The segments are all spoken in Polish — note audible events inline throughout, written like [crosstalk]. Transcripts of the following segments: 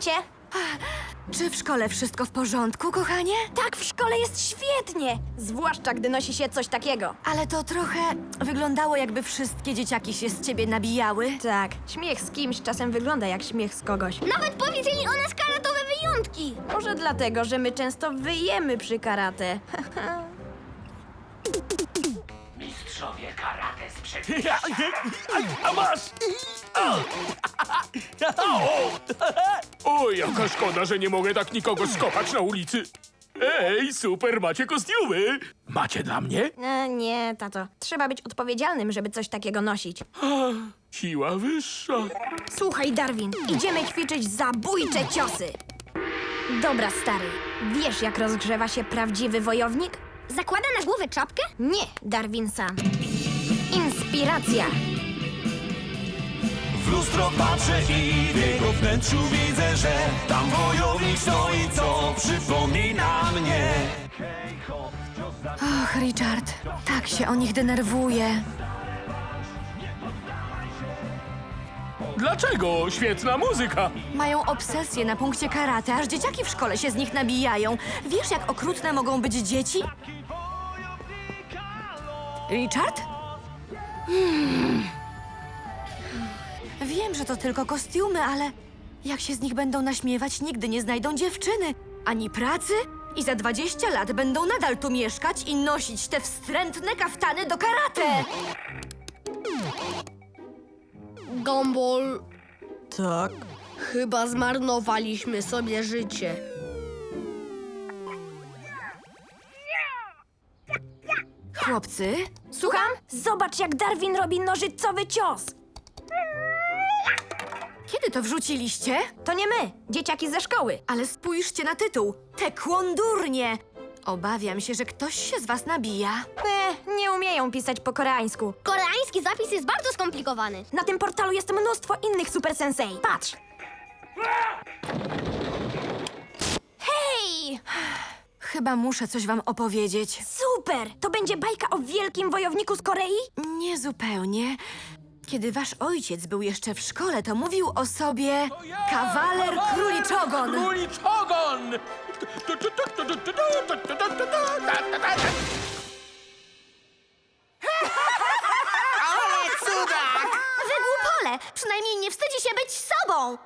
cię. Czy w szkole wszystko w porządku, kochanie? Tak, w szkole jest świetnie. Zwłaszcza, gdy nosi się coś takiego. Ale to trochę wyglądało, jakby wszystkie dzieciaki się z ciebie nabijały. Tak, śmiech z kimś czasem wygląda jak śmiech z kogoś. Nawet powiedzieli o nas karatowe wyjątki. Może dlatego, że my często wyjemy przy karate. [laughs] Mistrzowie karate sprzed... A masz! O, jaka szkoda, że nie mogę tak nikogo skopać na ulicy. Ej, super, macie kostiumy. Macie dla mnie? E, nie, tato. Trzeba być odpowiedzialnym, żeby coś takiego nosić. Siła wyższa. Słuchaj, Darwin, idziemy ćwiczyć zabójcze ciosy. Dobra, stary. Wiesz, jak rozgrzewa się prawdziwy wojownik? Zakłada na głowę czapkę? Nie, Darwin sam. Inspiracja. W lustro patrzę i w jego wnętrzu widzę, że tam wojownik stoi, co przypomina mnie. Och, Richard, tak się o nich denerwuję. Dlaczego? Świetna muzyka. Mają obsesję na punkcie karate, aż dzieciaki w szkole się z nich nabijają. Wiesz, jak okrutne mogą być dzieci? Richard? Hmm. Wiem, że to tylko kostiumy, ale jak się z nich będą naśmiewać, nigdy nie znajdą dziewczyny, ani pracy i za 20 lat będą nadal tu mieszkać i nosić te wstrętne kaftany do karate. Gumball. Tak. Chyba zmarnowaliśmy sobie życie. Chłopcy, Słucham? Zobacz, jak Darwin robi nożycowy cios. kiedy to wrzuciliście? To nie my, dzieciaki ze szkoły. Ale spójrzcie na tytuł. Tekwondurnie. Obawiam się, że ktoś się z was nabija. E, nie umieją pisać po koreańsku. Koreański zapis jest bardzo skomplikowany. Na tym portalu jest mnóstwo innych super sensei. Patrz! Hej! Chyba muszę coś wam opowiedzieć. Super! To będzie bajka o wielkim wojowniku z Korei? Nie zupełnie. Kiedy wasz ojciec był jeszcze w szkole, to mówił o sobie kawaler króliczogon. Króliczogon! Wygłupole! Przynajmniej nie wstydzi się być sobą!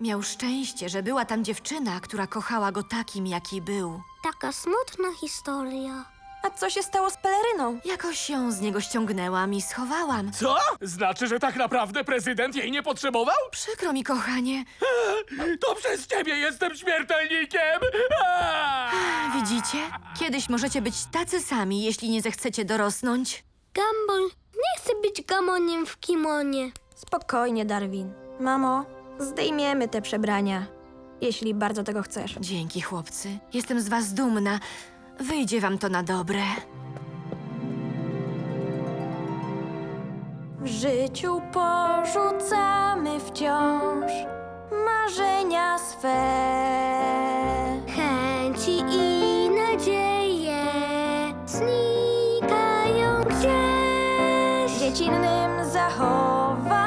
Miał szczęście, że była tam dziewczyna, która kochała go takim, jaki był. Taka smutna historia. A co się stało z peleryną? Jakoś ją z niego ściągnęłam i schowałam. Co? Znaczy, że tak naprawdę prezydent jej nie potrzebował? Przykro mi, kochanie. [gasps] To przez ciebie jestem śmiertelnikiem! [sighs] Widzicie? Kiedyś możecie być tacy sami, jeśli nie zechcecie dorosnąć. Gumball, nie chcę być gamoniem w kimonie. Spokojnie, Darwin. Mamo, zdejmiemy te przebrania, jeśli bardzo tego chcesz. Dzięki, chłopcy. Jestem z was dumna. Wyjdzie wam to na dobre. W życiu porzucamy wciąż marzenia swe. Chęci i nadzieje znikają gdzieś. Dziecinnym zachowaniom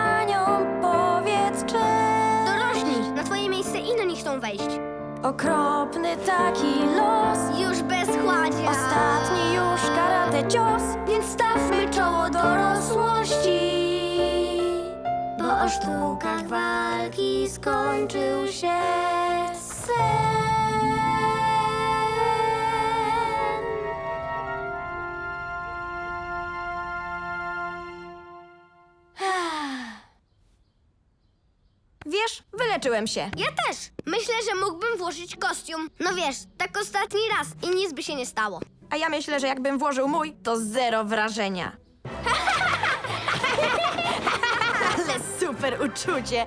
chcą wejść. Okropny taki los. Już bez chładzia. Ostatni już karate cios, więc stawmy czoło dorosłości. Bo o sztukach walki skończył się sen. Wiesz, wyleczyłem się. Ja też. Myślę, że mógłbym włożyć kostium. No wiesz, tak ostatni raz i nic by się nie stało. A ja myślę, że jakbym włożył mój, to zero wrażenia. [laughs] Ale super uczucie.